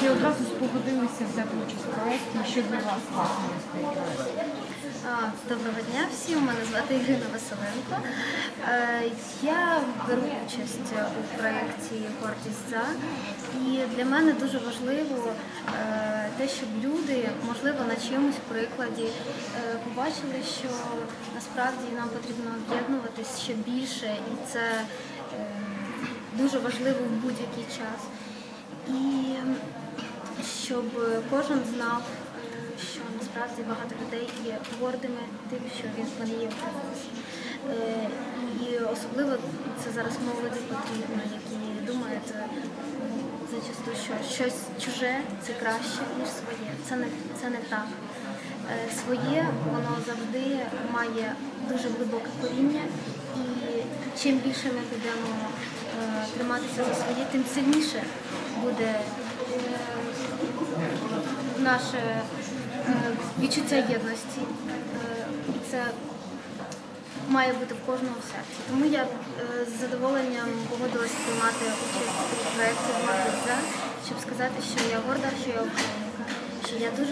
чи одразу спогодилися взяти участь в проєкті, і що для вас? Доброго дня всім, мене звати Ірина Василенко. Е, Я беру участь у проєкті Гордість за. І для мене дуже важливо е, те, щоб люди, можливо, на чимось прикладі е, побачили, що насправді нам потрібно об'єднуватись ще більше, і це дуже важливо в будь-який час. І щоб кожен знав, що насправді багато людей є гордими тим, що він вони є. Е, І особливо це зараз молоді потрібно, які думають е, зачасту, що щось чуже це краще, ніж своє. Це не, це не так. Е, Своє воно завжди має дуже глибоке коріння, і чим більше ми будемо триматися за своє, тим сильніше буде наше е, відчуття єдності. Е, це має бути в кожному серці. Тому я е, з задоволенням погодилась приймати участь у проєкті «Гордість за», щоб сказати, що я горда, що я українка, що я дуже